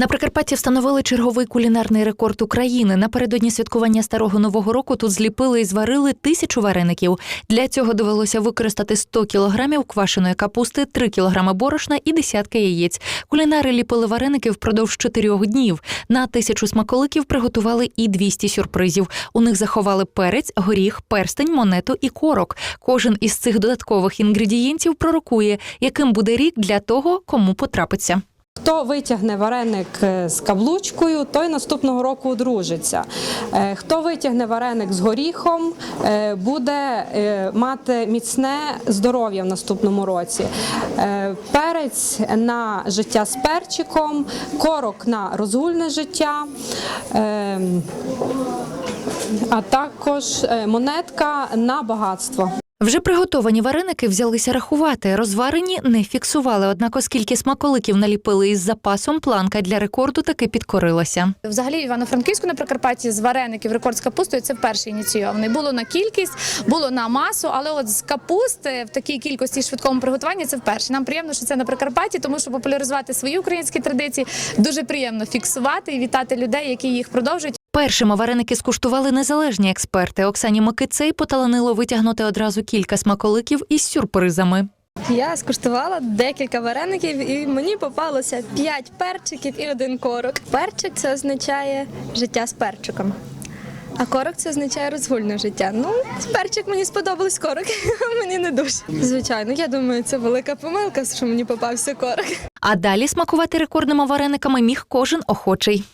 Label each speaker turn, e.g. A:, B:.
A: На Прикарпатті встановили черговий кулінарний рекорд України. Напередодні святкування старого нового року тут зліпили і зварили тисячу вареників. Для цього довелося використати 100 кілограмів квашеної капусти, 3 кілограми борошна і десятки яєць. Кулінари ліпили вареники впродовж чотирьох днів. На тисячу смаколиків приготували і 200 сюрпризів. У них заховали перець, горіх, перстень, монету і корок. Кожен із цих додаткових інгредієнтів пророкує, яким буде рік для того, кому потрапиться.
B: Хто витягне вареник е, з каблучкою, той наступного року одружиться. Е, Хто витягне вареник з горіхом, е, буде мати міцне здоров'я в наступному році. Перець на життя з перчиком, корок на розгульне життя. А також монетка на багатство.
A: Вже приготовані вареники взялися рахувати. Розварені не фіксували. Однак, оскільки смаколиків наліпили із запасом, планка для рекорду таки підкорилася.
C: Взагалі Івано-Франківську на Прикарпатті з вареників рекорд з капустою це вперше ініційований. Було на кількість, було на масу, але от з капусти в такій кількості швидкому приготуванні це вперше. Нам приємно, що це на Прикарпатті, тому що популяризувати свої українські традиції дуже приємно фіксувати і вітати людей, які їх продовжують.
A: Першими вареники скуштували незалежні експерти. Оксані Микицей поталанило витягнути одразу кілька смаколиків із сюрпризами.
D: Я скуштувала декілька вареників, і мені попалося 5 перчиків і один корок. Перчик це означає життя з перчиком. А корок це означає розгульне життя. Ну, перчик мені сподобались корок, а мені не дуже. Звичайно, я думаю, це велика помилка, що мені попався корок.
A: А далі смакувати рекордними варениками міг кожен охочий.